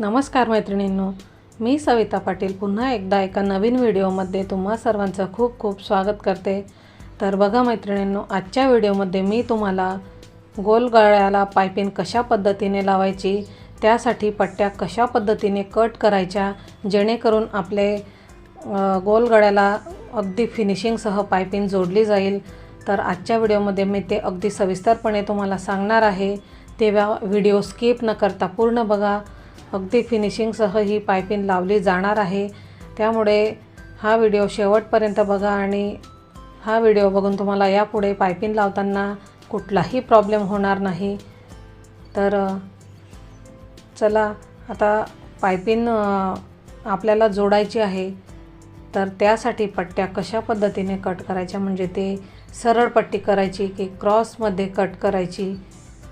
नमस्कार मैत्रिणींनो मी सविता पाटील पुन्हा एकदा एका नवीन व्हिडिओमध्ये तुम्हा सर्वांचं खूप खूप स्वागत करते. तर बघा मैत्रिणींनो आजच्या व्हिडिओमध्ये मी तुम्हाला गोलगळ्याला पायपिन पायपिंग कशा पद्धतीने लावायची त्यासाठी पट्ट्या कशा पद्धतीने कट करायच्या जेणेकरून आपले गोलगळ्याला अगदी फिनिशिंगसह पायपिंग जोडली जाईल. तर आजच्या व्हिडिओमध्ये मी ते अगदी सविस्तरपणे तुम्हाला सांगणार आहे. तेव्हा व्हिडिओ स्किप न करता पूर्ण बघा. अगदी फिनिशिंगसह ही पायपिन लावली जाणार आहे. त्यामुळे हा व्हिडिओ शेवटपर्यंत बघा आणि हा व्हिडिओ बघून तुम्हाला यापुढे पायपिन लावताना कुठलाही प्रॉब्लेम होणार नाही. तर चला आता पायपिन आपल्याला जोडायची आहे. तर त्यासाठी पट्ट्या कशा पद्धतीने कट करायच्या? म्हणजे ते सरळ पट्टी करायची की क्रॉसमध्ये कट करायची?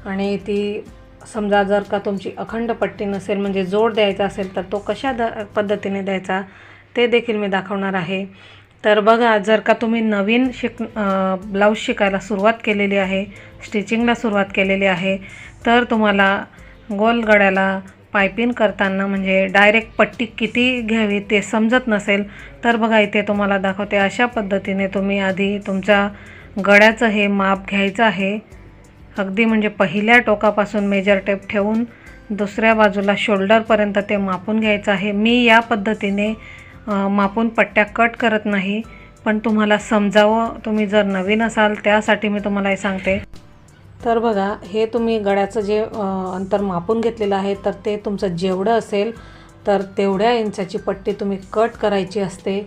आणि ती समजा जर का तुमची अखंड पट्टी नसेल म्हणजे जोड द्यायचा असेल तर तो कशा द पद्धतीने द्यायचा ते देखील मी दाखवणार आहे. तर बघा जर का तुम्ही नवीन शिक ब्लाऊज शिकायला सुरुवात केलेली आहे स्टिचिंगला सुरुवात केलेली आहे तर तुम्हाला गोल गळ्याला पायपिंग करताना म्हणजे डायरेक्ट पट्टी किती घ्यावी ते समजत नसेल तर बघा इथे तुम्हाला दाखवते अशा पद्धतीने तुम्ही आधी तुमच्या गळ्याचं हे माप घ्यायचं आहे. अगदी म्हणजे पहिल्या टोकापासून मेजर टेप ठेवून दुसऱ्या बाजूला शोल्डरपर्यंत ते मापून घ्यायचं आहे. मी या पद्धतीने मापून पट्ट्या कट करत नाही पण तुम्हाला समजावं तुम्ही जर नवीन असाल त्यासाठी मी तुम्हाला हे सांगते. तर बघा हे तुम्ही गळ्याचं जे अंतर मापून घेतलेलं आहे तर ते तुमचं जेवढं असेल तर तेवढ्या इंचाची पट्टी तुम्ही कट करायची असते.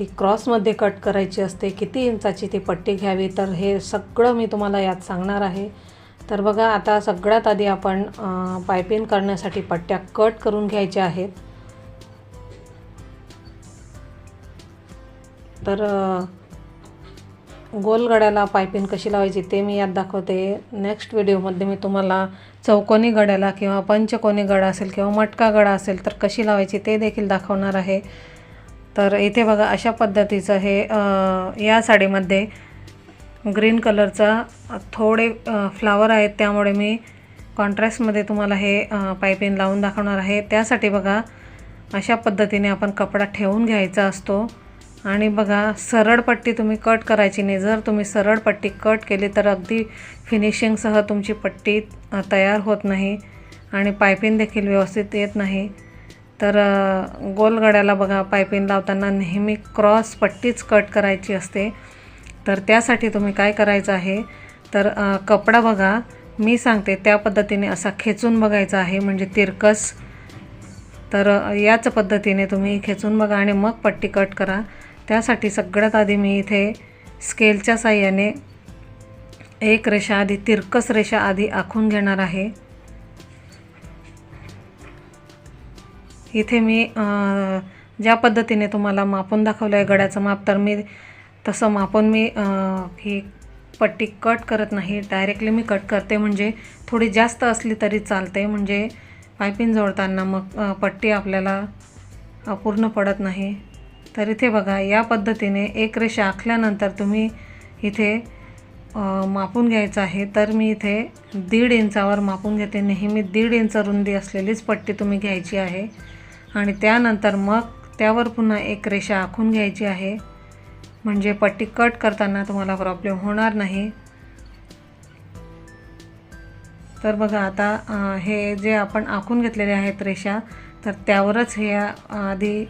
ती क्रॉसमध्ये कट करायची असते किती इंचाची ती पट्टी घ्यावी तर हे सगळं मी तुम्हाला यात सांगणार आहे. तर बघा आता सगळ्यात आधी आपण पायपिंग करण्यासाठी पट्ट्या कट करून घ्यायच्या आहेत. तर गोलगड्याला गोल गड्याला पायपिंग कशी लावायची ते मी यात दाखवते. नेक्स्ट व्हिडिओमध्ये मी तुम्हाला चौकोनी गड्याला किंवा पंचकोनी गडा असेल किंवा मटका गडा असेल तर कशी लावायची ते देखील दाखवणार आहे. तर इथे बघा अशा पद्धतीचं हे या साडीमध्ये ग्रीन कलरचा थोडे फ्लावर आहेत. त्यामुळे मी कॉन्ट्रास्टमध्ये तुम्हाला हे पायपिंग लावून दाखवणार आहे. त्यासाठी बघा अशा पद्धतीने आपण कपडा ठेवून घ्यायचा असतो. आणि बघा सरळ पट्टी तुम्ही कट करायची नाही. जर तुम्ही सरळ पट्टी कट केली तर अगदी फिनिशिंगसह तुमची पट्टी तयार होत नाही. आणि पायपिंग देखील व्यवस्थित येत नाही. तर गोलगड्याला बघा पायपिंग लावताना नेहमी क्रॉस पट्टीच कट करायची असते. तर त्यासाठी तुम्ही काय करायचं आहे? तर कपडा बघा. मी सांगते त्या पद्धतीने असा खेचून बघायचा आहे म्हणजे तिरकस. तर याच पद्धतीने तुम्ही खेचून बघा आणि मग पट्टी कट करा. त्यासाठी सगळ्यात आधी मी इथे स्केलच्या साह्याने एक रेषा आधी तिरकस रेषा आधी आखून घेणार आहे. इथे मी ज्या पद्धतीने तुम्हाला मापून दाखवलं आहे गड्याचं माप तर मी तसं मापून मी ही पट्टी कट करत नाही. डायरेक्टली मी कट करते म्हणजे थोडी जास्त असली तरी चालते. म्हणजे पायपिंग जोडताना मग पट्टी आपल्याला पूर्ण पडत नाही. तर इथे बघा या पद्धतीने एक रेषा आखल्यानंतर तुम्ही इथे मापून घ्यायचं आहे. तर मी इथे दीड इंचावर मापून घेते. नेहमी दीड इंच रुंदी असलेलीच पट्टी तुम्ही घ्यायची आहे. त्यानंतर मग त्यावर पुन्हा एक रेषा आखून घ्यायची आहे. म्हणजे पट्टी कट करताना तुम्हाला प्रॉब्लेम होणार नाही. तर बघा आता हे जे आपण आखून घेतलेले आहेत रेषा तर त्यावरच हे आधी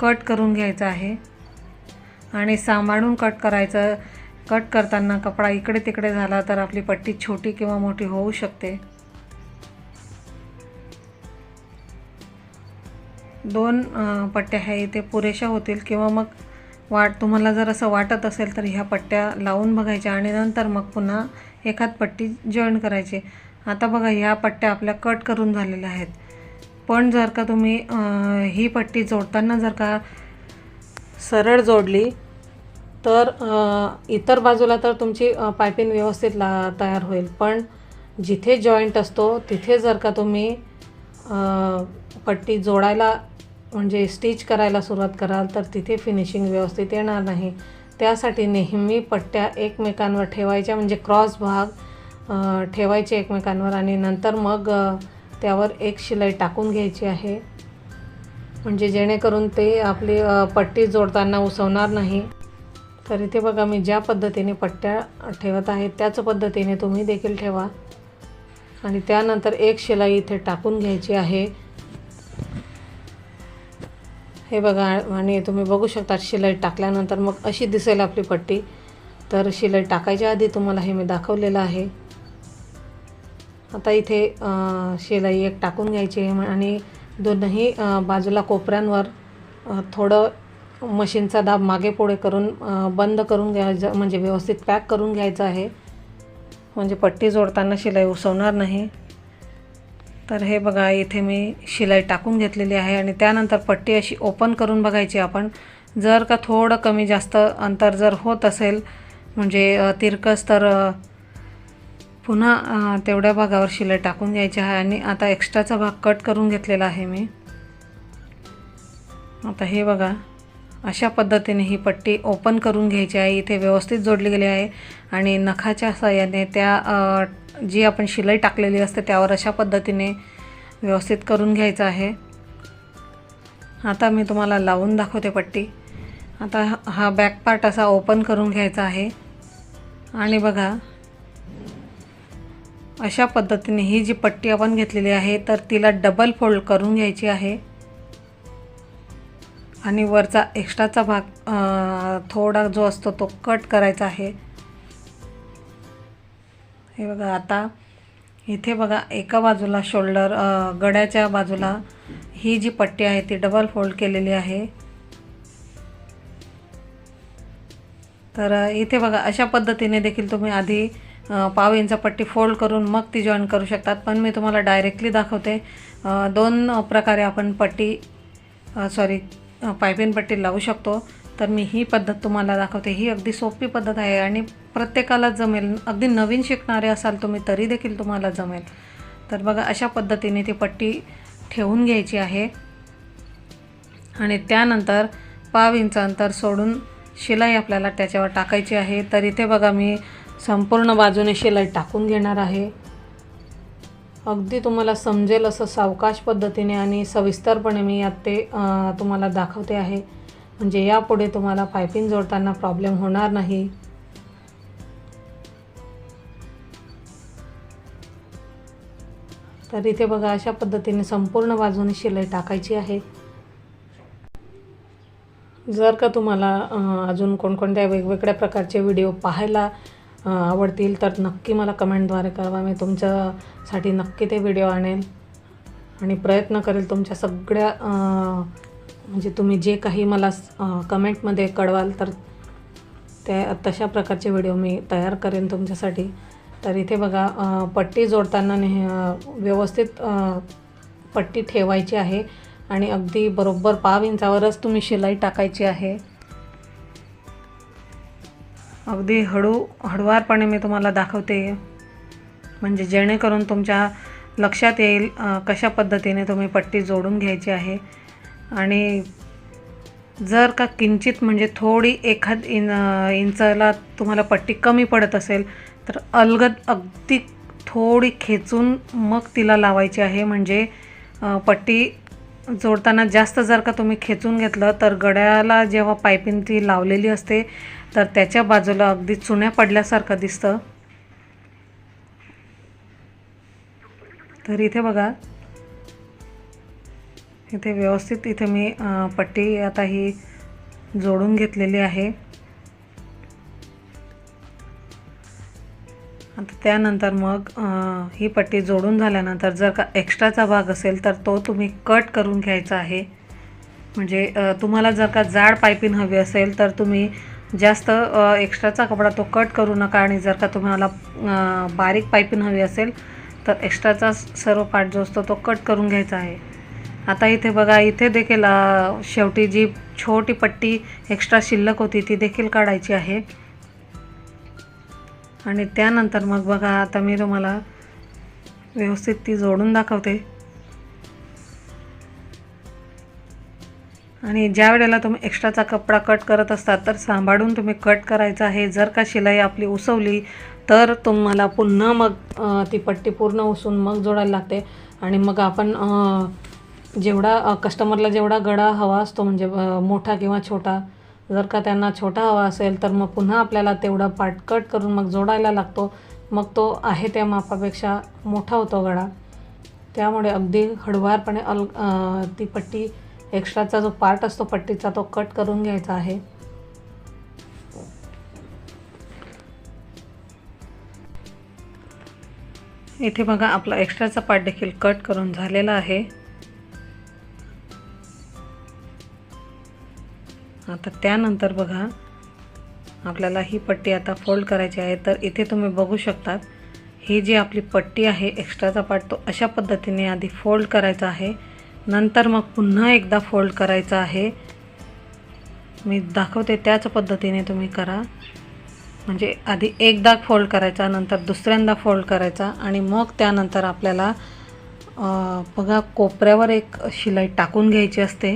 कट करून घ्यायचं आहे. आणि सांभाळून कट करायचं कट करताना कपडा इकडे तिकडे झाला तर आपली पट्टी छोटी किंवा मोठी होऊ शकते. दोन पट्ट्या ह्या इथे पुरेशा होतील किंवा मग वाट तुम्हाला जर असं वाटत असेल तर ह्या पट्ट्या लावून बघायच्या आणि नंतर मग पुन्हा एखाद पट्टी जॉईन करायची. आता बघा ह्या पट्ट्या आपल्या कट करून झालेल्या आहेत. पण जर का तुम्ही ही पट्टी जोडताना जर का सरळ जोडली तर इतर बाजूला तर तुमची पायपिंग व्यवस्थित ला तयार होईल. पण जिथे जॉईंट असतो तिथे जर का तुम्ही पट्टी जोडायला म्हणजे स्टिच करायला सुरुवात कराल तर तिथे फिनिशिंग व्यवस्थित येणार नाही. त्यासाठी नेहमी पट्ट्या एकमेकांवर ठेवायच्या म्हणजे क्रॉस भाग ठेवायचे एकमेकांवर आणि नंतर मग त्यावर एक शिलाई टाकून घ्यायची आहे. म्हणजे जेणेकरून ते आपली पट्टी जोडताना उसवणार नाही. तर इथे बघा मी ज्या पद्धतीने पट्ट्या ठेवत आहे त्याच पद्धतीने तुम्ही देखील ठेवा. आणि त्यानंतर एक शिलाई इथे टाकून घ्यायची आहे. हे बघा आणि तुम्ही बघू शकता शिलाई टाकल्यानंतर मग अशी दिसेल आपली पट्टी. तर शिलाई टाकायच्या आधी तुम्हाला हे मी दाखवलेलं आहे. आता इथे शिलाई एक टाकून घ्यायची आहे आणि दोनही बाजूला कोपऱ्यांवर थोडं मशीनचा दाब मागे पुढे करून बंद करून घ्यायचं म्हणजे व्यवस्थित पॅक करून घ्यायचं आहे. म्हणजे पट्टी जोडताना शिलाई उसवणार नाही. तर हे बघा इथे मी शिलाई टाकून घेतलेली आहे आणि त्यानंतर पट्टी अशी ओपन करून बघायची आपण. जर का थोडं कमी जास्त अंतर जर होत असेल म्हणजे तिरकस तर पुन्हा तेवढ्या भागावर शिलाई टाकून घ्यायची आहे आणि आता एक्स्ट्राचा भाग कट करून घेतलेला आहे मी. आता हे बघा अशा पद्धतीने ही पट्टी ओपन करून घ्यायची आहे. इथे व्यवस्थित जोडली गेली आहे. आणि नखाच्या सहाय्याने त्या जी आपण शिलाई टाकलेली असते त्यावर अशा पद्धतीने व्यवस्थित करून घ्यायचं आहे. आता मी तुम्हाला लावून दाखवते पट्टी. आता हा बॅक पार्ट असा ओपन करून घ्यायचा आहे. आणि बघा अशा पद्धतीने ही जी पट्टी आपण घेतलेली आहे तर तिला डबल फोल्ड करून घ्यायची आहे. आणि वरचा एक्स्ट्राचा भाग थोडा जो असतो तो कट करायचा आहे. हे बघा आता. इथे बघा एका बाजूला शोल्डर गड्याच्या बाजूला ही जी पट्टी आहे ती डबल फोल्ड केलेली आहे. तर इथे बघा अशा पद्धतीने देखील तुम्ही आधी पाव इंच पट्टी फोल्ड करून मग ती जॉईन करू शकतात. पण मी तुम्हाला डायरेक्टली दाखवते. दोन प्रकारे आपण पट्टी सॉरी पायपिन पट्टी लावू शकतो. तर मी ही पद्धत तुम्हाला दाखवते. ही अगदी सोपी पद्धत आहे आणि प्रत्येकाला जमेल. अगदी नवीन शिकणारे असाल तुम्ही तरी देखील तुम्हाला जमेल. तर बघा अशा पद्धतीने ती पट्टी ठेवून घ्यायची आहे. आणि त्यानंतर पाव इंच अंतर सोडून शिलाई आपल्याला त्याच्यावर टाकायची आहे. तर इथे बघा मी संपूर्ण बाजूने शिलाई टाकून घेणार आहे. अगदी तुम्हाला समजेल असं सावकाश पद्धतीने आणि सविस्तरपणे मी यात ते तुम्हाला दाखवते आहे. म्हणजे यापुढे तुम्हाला पायपिंग जोडताना प्रॉब्लेम होणार नाही. तर इथे बघा अशा पद्धतीने संपूर्ण बाजूने शिलाई टाकायची आहे. जर का तुम्हाला अजून कोणकोणत्या वेगवेगळ्या प्रकारचे व्हिडिओ पाहायला आवडतील तर नक्की मला कमेंटद्वारे कळवा. मी तुमच्यासाठी नक्की ते व्हिडिओ आणेल आणि प्रयत्न करेल तुमच्या सगळ्या म्हणजे तुम्ही जे काही मला कमेंटमध्ये कळवाल तर त्या तशा प्रकारचे व्हिडिओ मी तयार करेन तुमच्यासाठी. तर इथे बघा पट्टी जोडताना नेह व्यवस्थित पट्टी ठेवायची आहे आणि अगदी बरोबर पाव इंचावरच तुम्ही शिलाई टाकायची आहे. अगदी हळू हळुवारपणे मी तुम्हाला दाखवते. म्हणजे जेणेकरून तुमच्या लक्षात येईल कशा पद्धतीने तुम्ही पट्टी जोडून घ्यायची आहे. आणि जर का किंचित म्हणजे थोडी एखाद इन इंचाला तुम्हाला पट्टी कमी पडत असेल तर अलगद अगदी थोडी खेचून मग तिला लावायची आहे. म्हणजे पट्टी जोडताना जास्त जर का तुम्ही खेचून घेतलं तर गड्याला जेव्हा पायपिंग ती लावलेली असते तर त्याच्या बाजूला अगदी चुन्या पडल्यासारखं दिसतं. तर इथे बघा. इथे व्यवस्थित इथे मी पट्टी आता ही जोडून घेतलेली आहे. आता त्यानंतर मग ही पट्टी जोडून झाल्यानंतर जर का एक्स्ट्राचा भाग असेल तर तो तुम्ही कट करून घ्यायचा आहे. म्हणजे तुम्हाला जर का जाड पायपिंग हवी असेल तर तुम्ही जास्त एक्स्ट्राचा कपडा तो कट करू नका आणि जर का तुम्हाला बारीक पायपिंग हवी असेल तर एक्स्ट्राचा सर्व पार्ट जो असतो तो कट करून घ्यायचा आहे. आता इथे बघा इथे देखील शेवटी जी छोटी पट्टी एक्स्ट्रा शिल्लक होती ती देखील काढायची आहे. आणि त्यानंतर मग बघा आता मी तुम्हाला व्यवस्थित ती जोडून दाखवते. आणि ज्या वेळेला तुम्ही एक्स्ट्राचा कपडा कट करत असतात तर सांभाळून तुम्ही कट करायचा आहे. जर का शिलाई आपली उसवली तर तुम्हाला पुन्हा मग ती पट्टी पूर्ण उसून मग जोडायला लागते. आणि मग आपण जेवढा कस्टमरला जेवढा गळा हवा असतो म्हणजे मोठा किंवा छोटा जर का त्यांना छोटा हवा असेल तर मग पुन्हा आपल्याला तेवढा पाट कट करून मग जोडायला लागतो. मग तो आहे त्या मापापेक्षा मोठा होतो गळा. त्यामुळे अगदी हळुवारपणे अल ती पट्टी एक्स्ट्राचा जो पार्ट असतो पट्टीचा तो कट करून घ्यायचा आहे. इथे बघा आपला एक्स्ट्राचा पार्ट देखील कट करून झालेला आहे. आता त्यानंतर बघा आपल्याला ही पट्टी आता फोल्ड करायची आहे. तर इथे तुम्ही बघू शकतात ही जी आपली पट्टी आहे एक्स्ट्राचा पार्ट तो अशा पद्धतीने आधी फोल्ड करायचा आहे. नंतर मग पुन्हा एकदा फोल्ड करायचं आहे. मी दाखवते त्याच पद्धतीने तुम्ही करा. म्हणजे आधी एकदा फोल्ड करायचा नंतर दुसऱ्यांदा फोल्ड करायचा आणि मग त्यानंतर आपल्याला बघा कोपऱ्यावर एक शिलाई टाकून घ्यायची असते.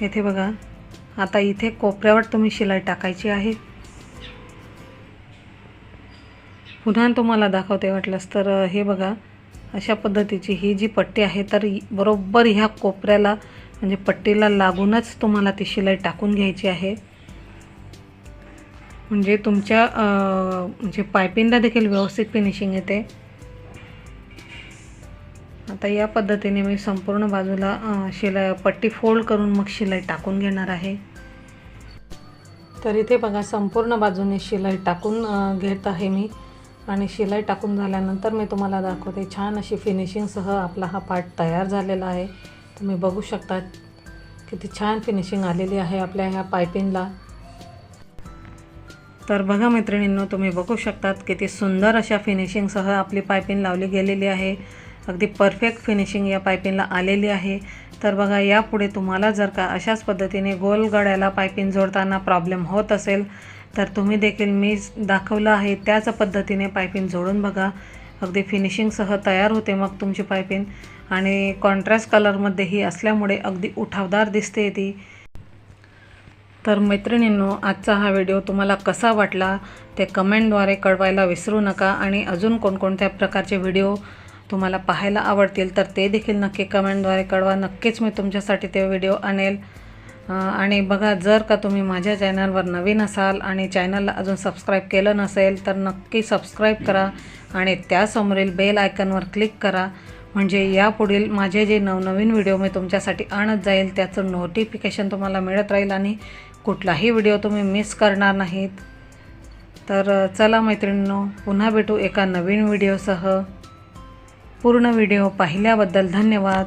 येथे बघा. आता इथे कोपऱ्यावर तुम्ही शिलाई टाकायची आहे. पुन्हा तुम्हाला दाखवते वाटलंस तर हे बघा. अशा पद्धतीची ही जी पट्टी आहे तर बरोबर ह्या कोपऱ्याला म्हणजे पट्टीला लागूनच तुम्हाला ती शिलाई टाकून घ्यायची आहे. म्हणजे तुमच्या म्हणजे पायपिंगला देखील व्यवस्थित फिनिशिंग येते. आता या पद्धतीने मी संपूर्ण बाजूला शिलाई पट्टी फोल्ड करून मग शिलाई टाकून घेणार आहे. तर इथे बघा संपूर्ण बाजूने शिलाई टाकून घेत आहे मी. आणि शिलाई टाकून झाल्यानंतर मी तुम्हाला दाखवते. छान अशी फिनिशिंगसह आपला हा पार्ट तयार झालेला आहे. तुम्ही बघू शकता किती छान फिनिशिंग आलेली आहे आपल्या ह्या पायपिंगला तर बघा मैत्रिणींनो तुम्ही बघू शकतात किती सुंदर अशा फिनिशिंगसह आपली पायपिंग लावली गेलेली आहे. अगदी परफेक्ट फिनिशिंग या पायपिंगला आलेली आहे. तर बघा यापुढे तुम्हाला जर का अशाच पद्धतीने गोल गड्याला पायपिंग जोडताना प्रॉब्लेम होत असेल तर तुम्ही देखील मी दाखवलं आहे त्याच पद्धतीने पायपिंग जोडून बघा. अगदी फिनिशिंगसह तयार होते मग तुमची पायपिंग आणि कॉन्ट्रास्ट कलरमध्येही असल्यामुळे अगदी उठावदार दिसते ती. तर मैत्रिणींनो आजचा हा व्हिडिओ तुम्हाला कसा वाटला ते कमेंटद्वारे कळवायला विसरू नका आणि अजून कोणकोणत्या प्रकारचे व्हिडिओ तुम्हाला पाहायला आवडतील तर ते देखील नक्की कमेंटद्वारे कळवा. नक्कीच मी तुमच्यासाठी ते व्हिडिओ आणेल. आणि बघा जर का तुम्ही माझ्या चॅनलवर नवीन असाल आणि चॅनलला अजून सबस्क्राईब केलं नसेल तर नक्की सबस्क्राईब करा आणि त्यासमोरील बेल आयकनवर क्लिक करा. म्हणजे यापुढील माझे जे नवनवीन व्हिडिओ मी तुमच्यासाठी आणत जाईल त्याचं नोटिफिकेशन तुम्हाला मिळत राहील आणि कुठलाही व्हिडिओ तुम्ही मिस करणार नाहीत. तर चला मैत्रिणींनो पुन्हा भेटू एका नवीन व्हिडिओसह पूर्ण व्हिडिओ पाहिल्याबद्दल धन्यवाद.